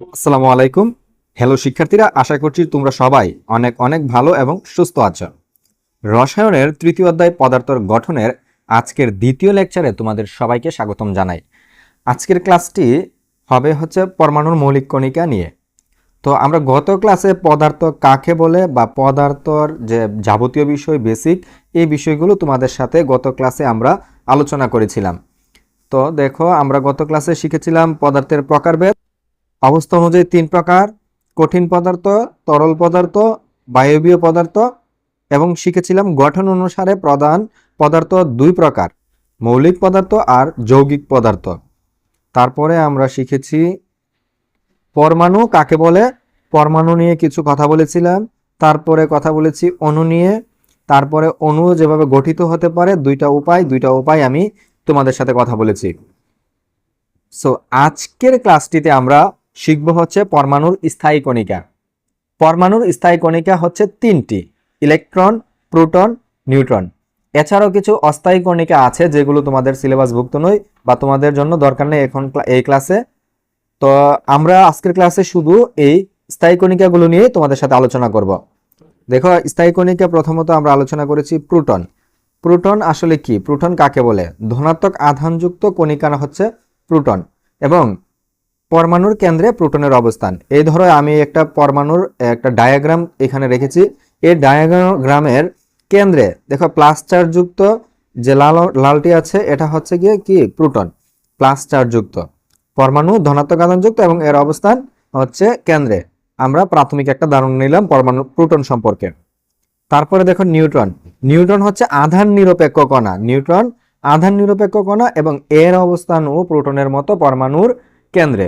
আসসালামু আলাইকুম। হ্যালো শিক্ষার্থীরা, আশা করছি তোমরা সবাই অনেক অনেক ভালো এবং সুস্থ আছো। রসায়নের তৃতীয় অধ্যায় পদার্থর গঠনের আজকের দ্বিতীয় লেকচারে তোমাদের সবাইকে স্বাগতম জানাই। আজকের ক্লাসটি হবে হচ্ছে পরমাণুর মৌলিক কণিকা নিয়ে। তো আমরা গত ক্লাসে পদার্থ কাকে বলে বা পদার্থর যে যাবতীয় বিষয় বেসিক এই বিষয়গুলো তোমাদের সাথে গত ক্লাসে আমরা আলোচনা করেছিলাম। তো দেখো, আমরা গত ক্লাসে শিখেছিলাম পদার্থের প্রকারভেদ অবস্থা অনুযায়ী তিন প্রকার, কঠিন পদার্থ, তরল পদার্থ, বায়বীয় পদার্থ, এবং শিখেছিলাম গঠন অনুসারে প্রধান পদার্থ দুই প্রকার, মৌলিক পদার্থ আর যৌগিক পদার্থ। তারপরে আমরা শিখেছি পরমাণু কাকে বলে? পরমাণু নিয়ে কিছু কথা বলেছিলাম, তারপরে কথা বলেছি অণু নিয়ে, তারপরে অণু যেভাবে গঠিত হতে পারে, দুইটা উপায় দুইটা উপায় আমি তোমাদের সাথে কথা বলেছি। সো আজকের ক্লাসটিতে আমরা শিখব হচ্ছে পরমাণুর স্থায়ী কণিকা। পরমাণুর স্থায়ী কণিকা হচ্ছে তিনটি, ইলেকট্রন, প্রোটন, নিউট্রন। এছাড়াও কিছু অস্থায়ী কণিকা আছে যেগুলো তোমাদের সিলেবাসভুক্ত নয় বা তোমাদের জন্য দরকার নেই এখন এই ক্লাসে। তো আমরা আজকের ক্লাসে শুধু এই স্থায়ী কণিকাগুলো নিয়ে তোমাদের সাথে আলোচনা করব। দেখো, স্থায়ী কণিকা প্রথমত আমরা আলোচনা করেছি প্রোটন। প্রোটন আসলে কি? প্রোটন কাকে বলে? ধনাত্মক আধানযুক্ত কণিকা হচ্ছে প্রোটন। এবং পরমাণুর কেন্দ্রে প্রোটনের অবস্থান। এই ধরো আমি একটা পরমাণুর একটা ডায়াগ্রাম এখানে রেখেছি। এই ডায়াগ্রামের কেন্দ্রে, দেখো প্লাস যে লাল লালটি আছে, এটা হচ্ছে গিয়ে কি? প্রোটন। প্লাস পরমাণু ধনাত্মক আধানযুক্ত এবং এর অবস্থান হচ্ছে কেন্দ্রে। আমরা প্রাথমিক একটা ধারণা নিলাম পরমাণু, প্রোটন সম্পর্কে। তারপরে দেখো নিউট্রন। নিউট্রন হচ্ছে আধান নিরপেক্ষ কণা। নিউট্রন আধান নিরপেক্ষ কণা এবং এর অবস্থানও প্রোটনের মতো পরমাণুর কেন্দ্রে।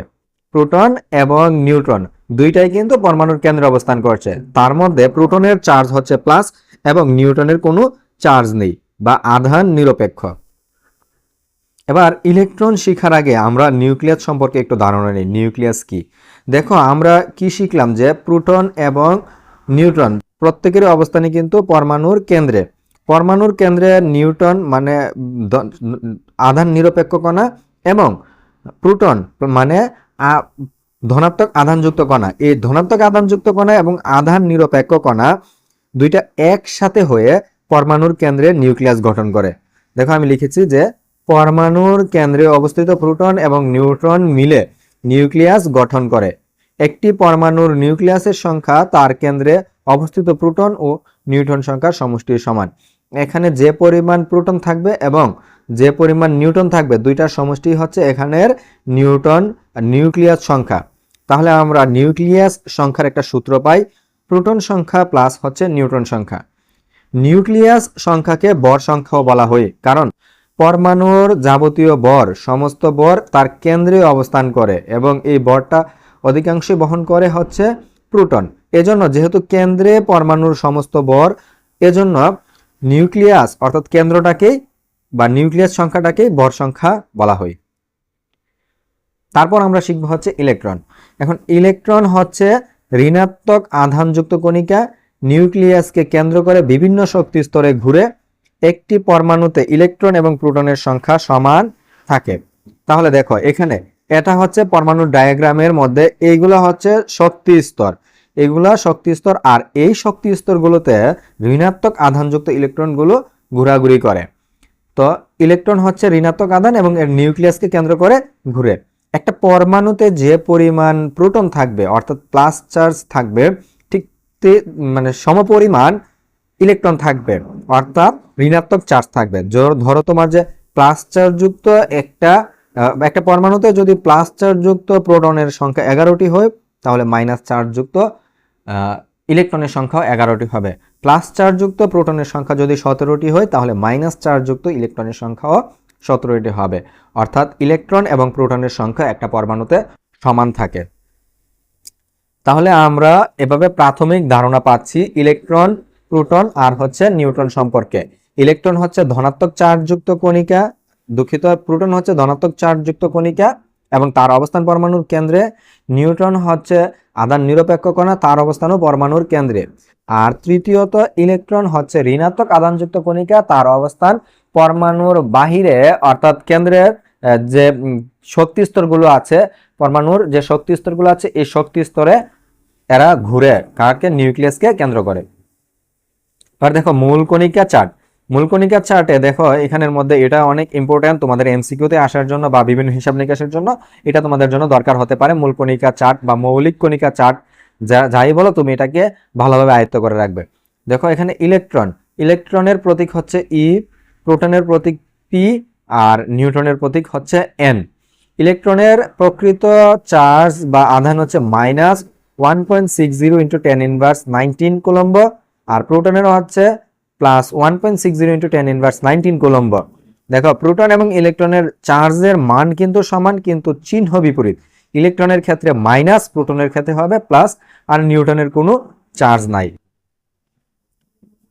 প্রোটন এবং নিউট্রন দুইটাই কিন্তু পরমাণুর কেন্দ্রে অবস্থান করছে। তার মধ্যে প্রোটনের চার্জ হচ্ছে প্লাস এবং নিউট্রনের কোনো চার্জ নেই বা আধান নিরপেক্ষ। এবার ইলেকট্রন শিখার আগে আমরা নিউক্লিয়াস সম্পর্কে একটু ধারণা নিই। নিউক্লিয়াস কি? দেখো, আমরা কি শিখলাম যে প্রোটন এবং নিউট্রন প্রত্যেকের অবস্থানে কিন্তু পরমাণুর কেন্দ্রে। পরমাণুর কেন্দ্রে নিউটন মানে আধান নিরপেক্ষ কণা এবং প্রোটন মানে ধনাত্মক আধানযুক্ত কণা। এই ধনাত্মক আধানযুক্ত কণা এবং আধান নিরপেক্ষ কণা দুইটা একসাথে হয়ে পরমাণুর কেন্দ্রে নিউক্লিয়াস গঠন করে। দেখো আমি লিখেছি যে পরমাণুর কেন্দ্রে অবস্থিত প্রোটন এবং নিউট্রন মিলে নিউক্লিয়াস গঠন করে। একটি পরমাণুর নিউক্লিয়াসের সংখ্যা তার কেন্দ্রে অবস্থিত প্রোটন ও নিউট্রন সংখ্যার সমষ্টির সমান। এখানে যে পরিমাণ প্রোটন থাকবে এবং যে পরিমাণ নিউটন থাকবে দুইটার সমষ্টি হচ্ছে এখানের নিউটন নিউক্লিয়াস সংখ্যা। তাহলে আমরা নিউক্লিয়াস সংখ্যার একটা সূত্র পাই, প্রোটন সংখ্যা প্লাস হচ্ছে নিউটন সংখ্যা। নিউক্লিয়াস সংখ্যাকে বর সংখ্যাও বলা হয়, কারণ পরমাণুর যাবতীয় বর, সমস্ত বর তার কেন্দ্রে অবস্থান করে এবং এই বরটা অধিকাংশই বহন করে হচ্ছে প্রোটন। এজন্য যেহেতু কেন্দ্রে পরমাণুর সমস্ত বর, এজন্য নিউক্লিয়াস অর্থাৎ কেন্দ্রটাকেই বা নিউক্লিয়াস সংখ্যাটাকেই বর সংখ্যা বলা হয়। তারপর আমরা শিখব হচ্ছে ইলেকট্রন। এখন ইলেকট্রন হচ্ছে ঋণাত্মক আধানযুক্ত কণিকা, নিউক্লিয়াসকে কেন্দ্র করে বিভিন্ন শক্তি স্তরে ঘুরে একটি পরমাণুতে ইলেকট্রন এবং প্রোটনের সংখ্যা সমান থাকে। তাহলে দেখো, এখানে এটা হচ্ছে পরমাণুর ডায়াগ্রামের মধ্যে এইগুলো হচ্ছে শক্তি স্তর। এগুলা শক্তি স্তর আর এই শক্তি স্তরগুলোতে ঋণাত্মক আধানযুক্ত ইলেকট্রনগুলো ঘোরাঘুরি করে। তো ইলেকট্রন হচ্ছে ঋণাত্মক আধান এবং এর নিউক্লিয়াসকে কেন্দ্র করে ঘুরে। একটা পরমাণুতে যে পরিমাণ প্রোটন থাকবে, অর্থাৎ প্লাস চার্জ থাকবে, ঠিক মানে সমপরিমাণ ইলেকট্রন থাকবে, অর্থাৎ ঋণাত্মক চার্জ থাকবে। ধরো তোমার যে প্লাস চার্জযুক্ত একটা একটা পরমাণুতে যদি প্লাস চার্জযুক্ত প্রোটনের সংখ্যা এগারোটি হয়, তাহলে মাইনাস চার্জযুক্ত ইলেকট্রনের সংখ্যাও এগারোটি হবে। প্লাস চার্জযুক্ত প্রোটনের সংখ্যা যদি সতেরোটি হয়, তাহলে মাইনাস চার্জযুক্ত ইলেকট্রনের সংখ্যাও সতেরোটি হবে। অর্থাৎ ইলেকট্রন এবং প্রোটনের সংখ্যা একটা পরমাণুতে সমান থাকে। তাহলে আমরা এভাবে প্রাথমিক ধারণা পাচ্ছি ইলেকট্রন, প্রোটন আর হচ্ছে নিউট্রন সম্পর্কে। ইলেকট্রন হচ্ছে ধনাত্মক চার্জযুক্ত কণিকা, দুঃখিত, প্রোটন হচ্ছে ধনাত্মক চার্জযুক্ত কণিকা এবং তার অবস্থান পরমাণুর কেন্দ্রে। নিউট্রন হচ্ছে আধান নিরপেক্ষ কণা, তার অবস্থানও পরমাণুর কেন্দ্রে। আর তৃতীয়ত, ইলেকট্রন হচ্ছে ঋণাত্মক আধানযুক্ত কণিকা, তার অবস্থান পরমাণুর বাহিরে, অর্থাৎ কেন্দ্রের যে শক্তি স্তরগুলো আছে, পরমাণুর যে শক্তি স্তরগুলো আছে, এই শক্তি স্তরে এরা ঘুরে, কাকে? নিউক্লিয়াসকে কেন্দ্র করে। আর দেখো, মূল কণিকা চার্ট। মূল কণিকা চার্টে দেখো, এখানের মধ্যে এটা অনেক ইম্পর্টেন্ট তোমাদের এমসিকিউতে আসার জন্য বা বিভিন্ন হিসাব নিকাশের জন্য এটা তোমাদের জন্য দরকার হতে পারে মূলকণিকা চার্ট বা মৌলিক কণিকা চার্ট। যা, যাই বলো তুমি এটাকে ভালোভাবে আয়ত্ত করে রাখবে। দেখো, এখানে ইলেকট্রন ইলেকট্রনের প্রতীক হচ্ছে ই প্রোটনের প্রতীক পি আর নিউট্রনের প্রতীক হচ্ছে এন ইলেকট্রনের প্রকৃত চার্জ বা আধান হচ্ছে minus one point six zero into ten inverse nineteen coulomb আর প্রোটনের হচ্ছে plus one point six zero into ten inverse nineteen coulomb দেখো, প্রোটন এবং ইলেকট্রনের চার্জের মান কিন্তু সমান, কিন্তু চিহ্ন বিপরীত। ইলেকট্রনের ক্ষেত্রে মাইনাস প্রোটনের ক্ষেত্রে হবে প্লাস আর নিউটনের কোনো চার্জ নাই।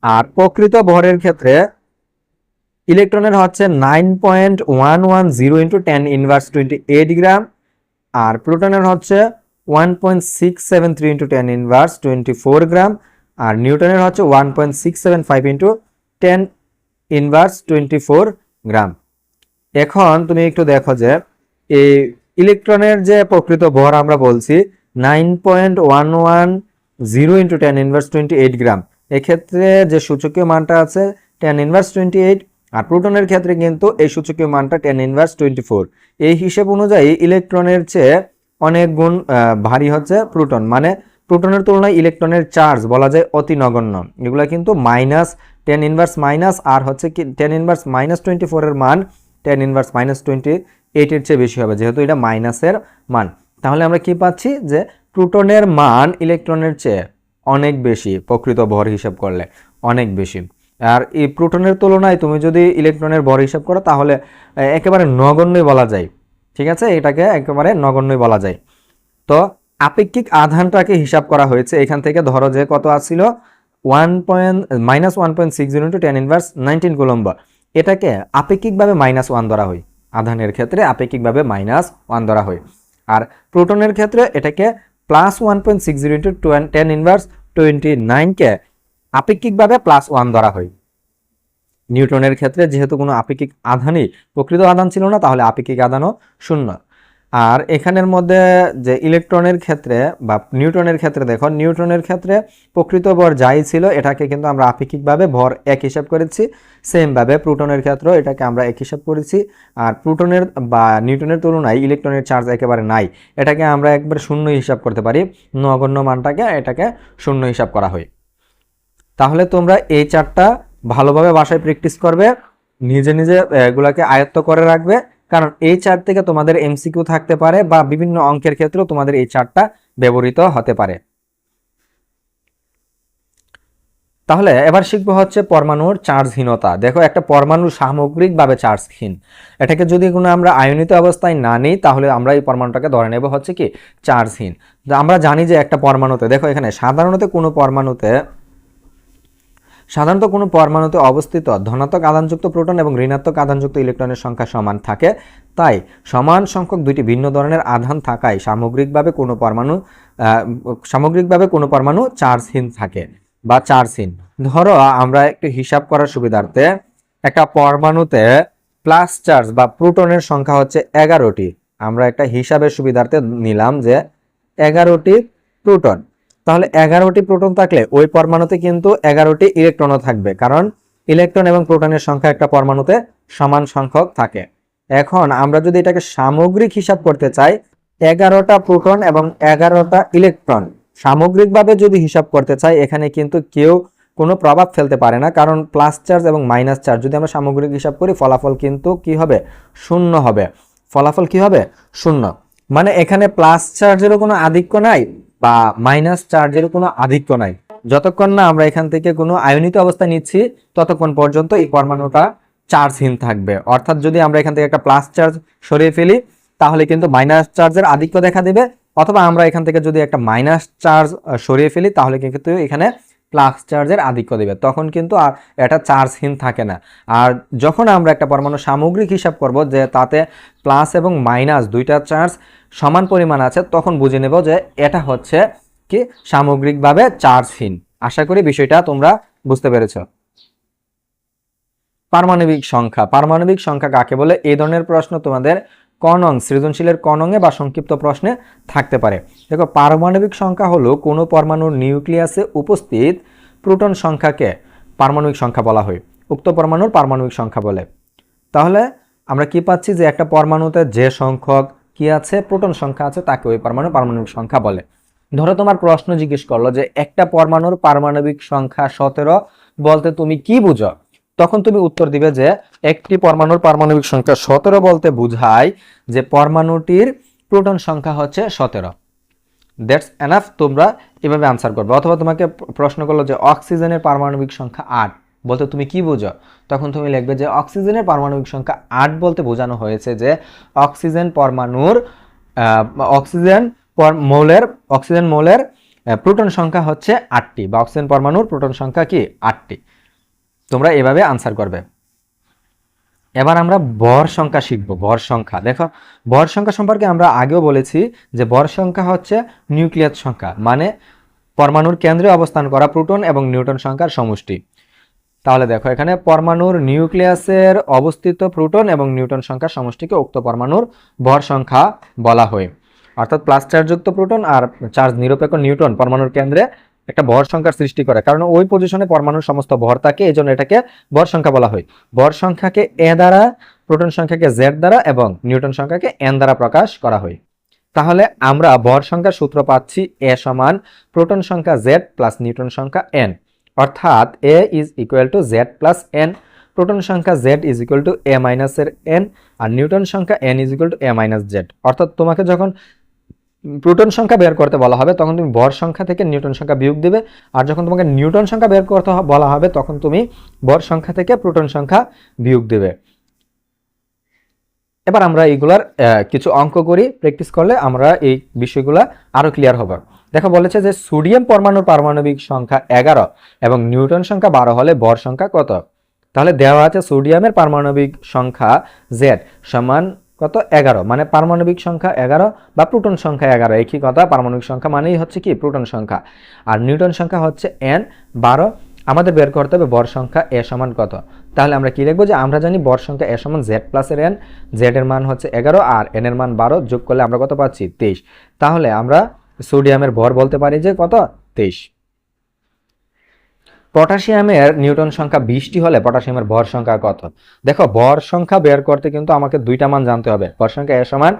আর প্রকৃত ভরের ক্ষেত্রে ইলেকট্রনের হচ্ছে nine point one one zero into ten inverse twenty eight gram আর প্রোটনের হচ্ছে one point six seven three into ten inverse twenty four gram আর নিউটনের হচ্ছে one point six seven five into ten inverse twenty four gram. এখন তুমি একটু দেখো যে, এই ইলেকট্রনের যে প্রকৃত ভর আমরা বলছি nine point one one zero into ten inverse twenty eight gram. এক্ষেত্রে যে সূচকীয় মানটা আছে টেন ইনভার্স টোয়েন্টি এইট আর প্রোটনের ক্ষেত্রে কিন্তু এই সূচকীয় মানটা টেন ইনভার্স টোয়েন্টি ফোর এই হিসেব অনুযায়ী ইলেকট্রনের চেয়ে অনেক গুণ ভারী হচ্ছে প্রোটন। মানে প্রোটনের তুলনায় ইলেকট্রনের চার্জ বলা যায় অতি নগণ্য। এগুলো কিন্তু মাইনাস টেন ইনভার্স মাইনাস আর হচ্ছে কি টেন ইনভার্স মাইনাস টোয়েন্টি ফোরের মান টেন ইনভার্স মাইনাস টোয়েন্টি এইটের চেয়ে বেশি হবে, যেহেতু এটা মাইনাসের মান। তাহলে আমরা কি পাচ্ছি? যে প্রোটনের মান ইলেকট্রনের চেয়ে অনেক বেশি, প্রকৃত ভর হিসাব করলে অনেক বেশি। আর এই প্রোটনের তুলনায় তুমি যদি ইলেকট্রনের ভর হিসাব করো, তাহলে একেবারে নগণ্যই বলা যায়। ঠিক আছে? এটাকে একেবারে নগণ্যই বলা যায়। তো আপেক্ষিক আধানটাকে হিসাব করা হয়েছে। এখান থেকে ধরো যে কত আসছিল? One point, minus one point six zero two ten inverse nineteen coulomb এটাকে আপেক্ষিকভাবে মাইনাস ওয়ান ধরা হয়। আধানের ক্ষেত্রে আপেক্ষিকভাবে মাইনাস ওয়ান ধরা হয়। আর প্রোটনের ক্ষেত্রে এটাকে plus one point six zero into ten inverse twenty নাইনকে আপেক্ষিকভাবে প্লাস ওয়ান ধরা হয়। নিউটনের ক্ষেত্রে যেহেতু কোনো আপেক্ষিক আধানই প্রকৃত আধান ছিল না, তাহলে আপেক্ষিক আধানও শূন্য। আর এখানের মধ্যে যে ইলেকট্রনের ক্ষেত্রে বা নিউটনের ক্ষেত্রে, দেখো নিউটনের ক্ষেত্রে প্রকৃত ভর যাই ছিল, এটাকে কিন্তু আমরা আপেক্ষিকভাবে ভর এক হিসাব করেছি। সেমভাবে প্রোটনের ক্ষেত্রেও এটাকে আমরা এক হিসাব করেছি। আর প্রোটনের বা নিউটনের তুলনায় ইলেকট্রনের চার্জ একেবারে নাই। এটাকে আমরা একবার শূন্য হিসাব করতে পারি। নগণ্য মানটাকে এটাকে শূন্য হিসাব করা হয়। তাহলে তোমরা এই চারটা ভালোভাবে বাসায় প্র্যাকটিস করবে। নিজে নিজে এগুলাকে আয়ত্ত করে রাখবে। কারণ এই চার্ট থেকে তোমাদের এমসিকিউ থাকতে পারে বা বিভিন্ন অঙ্কের ক্ষেত্রেও তোমাদের এই চার্টটা ব্যবহৃত হতে পারে। তাহলে এবার শিখব হচ্ছে পরমাণুর চার্জহীনতা। দেখো একটা পরমাণু সামগ্রিকভাবে চার্জহীন। এটাকে যদি কোনো আমরা আয়নিত অবস্থায় না নিই, তাহলে আমরা এই পরমাণুটাকে ধরে নেব হচ্ছে কি? চার্জহীন। আমরা জানি যে একটা পরমাণুতে, দেখো এখানে, সাধারণত কোনো পরমাণুতে সাধারণত কোনো পরমাণুতে অবস্থিত ধনাত্মক আধানযুক্ত প্রোটন এবং ঋণাত্মক আধানযুক্ত ইলেকট্রনের সংখ্যা সমান থাকে। তাই সমান সংখ্যক দুইটি ভিন্ন ধরনের আধান থাকায় সামগ্রিকভাবে কোনো পরমাণু সামগ্রিকভাবে কোনো পরমাণু চার্জহীন থাকে বা চার্জহীন। ধরো, আমরা একটু হিসাব করার সুবিধার্থে একটা পরমাণুতে প্লাস চার্জ বা প্রোটনের সংখ্যা হচ্ছে এগারোটি। আমরা একটা হিসাবের সুবিধার্থে নিলাম যে এগারোটি প্রোটন। তাহলে এগারোটি প্রোটন থাকলে ওই পরমাণুতে কিন্তু এগারোটি ইলেকট্রনও থাকবে, কারণ ইলেকট্রন এবং প্রোটনের সংখ্যা একটা পরমাণুতে সমান সংখ্যক থাকে। এখন আমরা যদি এটাকে সামগ্রিক হিসাব করতে চাই, এগারোটা প্রোটন এবং এগারোটা ইলেকট্রন সামগ্রিকভাবে যদি হিসাব করতে চাই, এখানে কিন্তু কেউ কোনো প্রভাব ফেলতে পারে না, কারণ প্লাস চার্জ এবং মাইনাস চার্জ যদি আমরা সামগ্রিক হিসাব করি, ফলাফল কিন্তু কি হবে? শূন্য হবে। ফলাফল কি হবে? শূন্য। মানে এখানে প্লাস চার্জেরও কোনো আধিক্য নাই বা মাইনাস চার্জের কোনো আধিক্য নাই। যতক্ষণ না আমরা এখান থেকে কোনো আয়নিত অবস্থা নিচ্ছি, ততক্ষণ পর্যন্ত এই পরমাণুটা চার্জহীন থাকবে। অর্থাৎ যদি আমরা এখান থেকে একটা প্লাস চার্জ সরিয়ে ফেলি, তাহলে কিন্তু মাইনাস চার্জের আধিক্য দেখা দেবে। অথবা আমরা এখান থেকে যদি একটা মাইনাস চার্জ সরিয়ে ফেলি, তাহলে কিন্তু এখানে প্লাস চার্জের আধিক্য দেবে। তখন কিন্তু আর এটা চার্জহীন থাকে না। আর যখন আমরা একটা পরমাণু সামগ্রিক হিসাব করব যে তাতে প্লাস এবং মাইনাস দুইটা চার্জ সমান পরিমাণ আছে, তখন বুঝে নেব যে এটা হচ্ছে কি সামগ্রিকভাবে চার্জহীন আশা করি বিষয়টা তোমরা বুঝতে পেরেছ। পারমাণবিক সংখ্যা। পারমাণবিক সংখ্যা কাকে বলে? এই ধরনের প্রশ্ন তোমাদের কনং, সৃজনশীলের কনঙে বা সংক্ষিপ্ত প্রশ্নে থাকতে পারে। দেখো, পারমাণবিক সংখ্যা হলো কোনো পরমাণুর নিউক্লিয়াসে উপস্থিত প্রোটন সংখ্যাকে পারমাণবিক সংখ্যা বলা হয়, উক্ত পরমাণুর পারমাণবিক সংখ্যা বলে। তাহলে আমরা কি পাচ্ছি যে একটা পরমাণুতে যে সংখ্যক কি আছে, প্রোটন সংখ্যা আছে, তাকে ওই পরমাণু পারমাণবিক সংখ্যা বলে। ধরো তোমার প্রশ্ন জিজ্ঞেস করল যে একটা পরমাণুর পারমাণবিক সংখ্যা সতেরো, বলতে তুমি কি বুঝো? তখন তুমি উত্তর দিবে যে একটি পরমাণুর পারমাণবিক সংখ্যা সতেরো বলতে বুঝায় যে পরমাণুটির প্রোটন সংখ্যা হচ্ছে সতেরো। দ্যাটস এনাফ তোমরা এভাবে আনসার করবে। অথবা তোমাকে প্রশ্ন করল যে অক্সিজেনের পারমাণবিক সংখ্যা আট বলতে তুমি কি বুঝো? তখন তুমি লিখবে যে অক্সিজেনের পারমাণবিক সংখ্যা আট বলতে বোঝানো হয়েছে যে অক্সিজেন পরমাণুর অক্সিজেন মৌলের অক্সিজেন মৌলের প্রোটন সংখ্যা হচ্ছে আটটি বা অক্সিজেন পরমাণুর প্রোটন সংখ্যা কি? আটটি। তোমরা এভাবে আনসার করবে। এবার আমরা ভর সংখ্যা শিখব ভর সংখ্যা। দেখো ভর সংখ্যা সম্পর্কে আমরা আগেও বলেছি যে ভর সংখ্যা হচ্ছে নিউক্লিয়াস সংখ্যা মানে পরমাণুর কেন্দ্রে অবস্থান করা প্রোটন এবং নিউটন সংখ্যার সমষ্টি। তাহলে দেখো, এখানে পরমাণুর নিউক্লিয়াসের অবস্থিত প্রোটন এবং নিউটন সংখ্যার সমষ্টিকে উক্ত পরমাণুর ভর সংখ্যা বলা হয়। অর্থাৎ প্লাস চার্জযুক্ত প্রোটন আর চার্জ নিরপেক্ষ নিউটন পরমাণুর কেন্দ্রে একটা ভর সংখ্যার সৃষ্টি করে। কারণ ওই পজিশনে পরমাণুর সমস্ত ভর থাকে এই জন্য এটাকে ভর সংখ্যা বলা হয়। ভর সংখ্যাকে এ দ্বারা, প্রোটন সংখ্যাকে জেড দ্বারা এবং নিউটন সংখ্যাকে এন দ্বারা প্রকাশ করা হয়। তাহলে আমরা ভর সংখ্যার সূত্র পাচ্ছি এ সমান প্রোটন সংখ্যা জেড প্লাস নিউটন সংখ্যা এন। অর্থাৎ A is equal to Z plus N. Proton সংখ্যা Z is equal to A মাইনাসের এন আর নিউটন সংখ্যা N is equal to A minus Z. অর্থাৎ তোমাকে যখন প্রোটন সংখ্যা বের করতে বলা হবে, তখন তুমি ভর সংখ্যা থেকে নিউটন সংখ্যা বিয়োগ দেবে। আর যখন তোমাকে নিউটন সংখ্যা বের করতে বলা হবে, তখন তুমি ভর সংখ্যা থেকে প্রোটন সংখ্যা বিয়োগ দেবে। এবার আমরা এইগুলার কিছু অঙ্ক করি, প্র্যাকটিস করলে আমরা এই বিষয়গুলো আরও ক্লিয়ার হবে। দেখো, বলেছে যে সোডিয়াম পরমাণুর পারমাণবিক সংখ্যা এগারো এবং নিউটন সংখ্যা বারো হলে ভর সংখ্যা কত? তাহলে দেওয়া আছে সোডিয়ামের পারমাণবিক সংখ্যা জেড সমান কত? এগারো। মানে পারমাণবিক সংখ্যা এগারো বা প্রোটন সংখ্যা এগারো। একই কথা, পারমাণবিক সংখ্যা মানেই হচ্ছে কি? প্রোটন সংখ্যা। আর নিউটন সংখ্যা হচ্ছে এন বারো। আমাদের বের করতে হবে বর সংখ্যা এ সমান কত? তাহলে আমরা কি লিখব যে আমরা জানি বর সংখ্যা এ সমান জেড প্লাসের এন জেড এর মান হচ্ছে এগারো আর এন এর মান বারো, যোগ করলে আমরা কত পাচ্ছি? তেইশ। তাহলে আমরা সোডিয়ামের ভর বলতে পারি যে কত? তেইশ। পটাশিয়ামের নিউটন সংখ্যা বিশটি হলে পটাশিয়ামের ভর সংখ্যা কত? দেখো, ভর সংখ্যা বের করতে কিন্তু আমাকে দুইটা মান জানতে হবে। ভর সংখ্যা এ সমান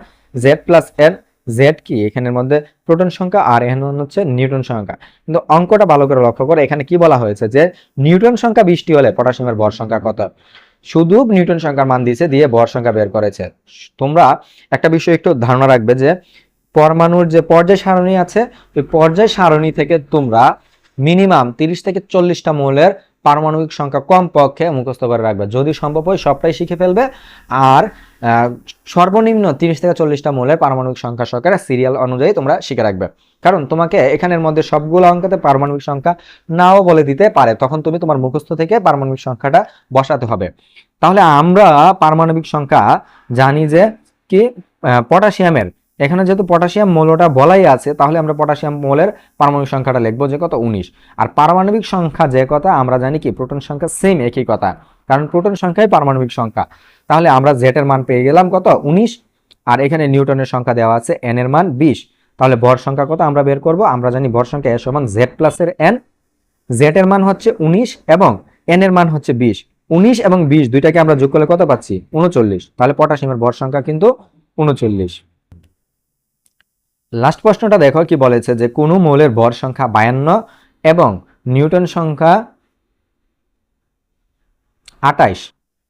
জেড প্লাস এন জেড কি? এখানের মধ্যে প্রোটন সংখ্যা আর এখানে হচ্ছে নিউটন সংখ্যা। কিন্তু অঙ্কটা ভালো করে লক্ষ্য করে, এখানে কি বলা হয়েছে যে নিউটন সংখ্যা বিশটি হলে পটাশিয়ামের ভর সংখ্যা কত? শুধু নিউটন সংখ্যার মান দিয়েছে, দিয়ে ভর সংখ্যা বের করেছে। তোমরা একটা বিষয় একটু ধারণা রাখবে যে, পরমাণুর যে পর্যায় সারণী আছে, ওই পর্যায় সারণী থেকে তোমরা মিনিমাম তিরিশ থেকে চল্লিশটা মৌলের পারমাণবিক সংখ্যা কম পক্ষে মুখস্থ করে রাখবে। যদি সম্ভব হয় সবটাই শিখে ফেলবে। আর সর্বনিম্ন তিরিশ থেকে চল্লিশটা মৌলের পারমাণবিক সংখ্যা সহকারে সিরিয়াল অনুযায়ী তোমরা শিখে রাখবে। কারণ তোমাকে এখানের মধ্যে সবগুলো অঙ্কতে পারমাণবিক সংখ্যা নাও বলে দিতে পারে, তখন তুমি তোমার মুখস্থ থেকে পারমাণবিক সংখ্যাটা বসাতে হবে। তাহলে আমরা পারমাণবিক সংখ্যা জানি যে কি পটাশিয়ামের এখানে যেহেতু পটাশিয়াম মৌলটা বলাই আছে, তাহলে আমরা পটাশিয়াম মৌলের পারমাণবিক সংখ্যাটা লিখব যে কত? উনিশ। আর পারমাণবিক সংখ্যা যে কথা, আমরা জানি কি, প্রোটন সংখ্যা সেম একই কথা, কারণ প্রোটন সংখ্যাই পারমাণবিক সংখ্যা। তাহলে আমরা জেড এর মান পেয়ে গেলাম কত? উনিশ। আর এখানে নিউটনের সংখ্যা দেওয়া আছে এন এর মান বিশ। তাহলে ভর সংখ্যা কত আমরা বের করব? আমরা জানি ভর সংখ্যা এর সমান জেড প্লাসের এন জেড এর মান হচ্ছে উনিশ এবং এন এর মান হচ্ছে বিশ। উনিশ এবং বিশ, দুইটাকে আমরা যোগ করলে কত পাচ্ছি? উনচল্লিশ। তাহলে পটাশিয়ামের ভর সংখ্যা কিন্তু উনচল্লিশ। লাস্ট প্রশ্নটা দেখো, কি বলেছে যে কোনো মৌলের ভর সংখ্যা বায়ান্ন এবং নিউটন সংখ্যা আটাইশ।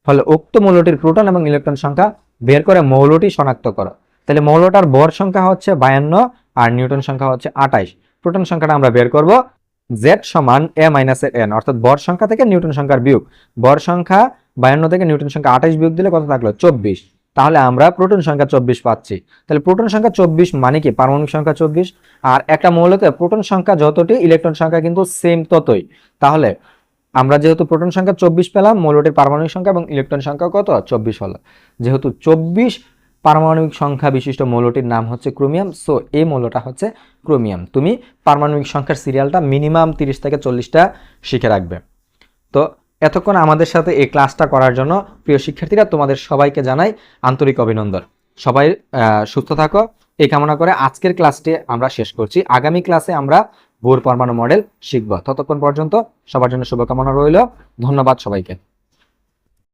ফলে উক্ত মৌলটির প্রোটন এবং ইলেকট্রন সংখ্যা বের করে মৌলটি শনাক্ত করো। তাহলে মৌলটার ভর সংখ্যা হচ্ছে বায়ান্ন আর নিউটন সংখ্যা হচ্ছে আটাইশ। প্রোটন সংখ্যাটা আমরা বের করব জেড সমান এ মাইনাসের এন অর্থাৎ ভর সংখ্যা থেকে নিউটন সংখ্যার বিয়োগ। ভর সংখ্যা বায়ান্ন থেকে নিউটন সংখ্যা আঠাইশ বিয়োগ দিলে কত থাকল? চব্বিশ। তাহলে আমরা প্রোটন সংখ্যা চব্বিশ পাচ্ছি। তাহলে প্রোটন সংখ্যা চব্বিশ মানে কি? পারমাণবিক সংখ্যা চব্বিশ। আর একটা মৌলতে প্রোটন সংখ্যা যতটি ইলেকট্রন সংখ্যা কিন্তু সেম ততই। তাহলে আমরা যেহেতু প্রোটন সংখ্যা চব্বিশ পেলাম, মৌলটির পারমাণবিক সংখ্যা এবং ইলেকট্রন সংখ্যা কত? চব্বিশ হলো। যেহেতু চব্বিশ পারমাণবিক সংখ্যা বিশিষ্ট মৌলটির নাম হচ্ছে ক্রোমিয়াম সো এই মৌলটা হচ্ছে ক্রোমিয়াম তুমি পারমাণবিক সংখ্যার সিরিয়ালটা মিনিমাম তিরিশ থেকে চল্লিশটা শিখে রাখবে। তো এতক্ষণ আমাদের সাথে এই ক্লাসটা করার জন্য প্রিয় শিক্ষার্থীরা, তোমাদের সবাইকে জানাই আন্তরিক অভিনন্দন। সবাই সুস্থ থাকো। এই কামনা করে আজকের ক্লাসটি আমরা শেষ করছি। আগামী ক্লাসে আমরা বোর পরমাণু মডেল শিখব। ততক্ষণ পর্যন্ত সবার জন্য শুভকামনা রইল। ধন্যবাদ সবাইকে।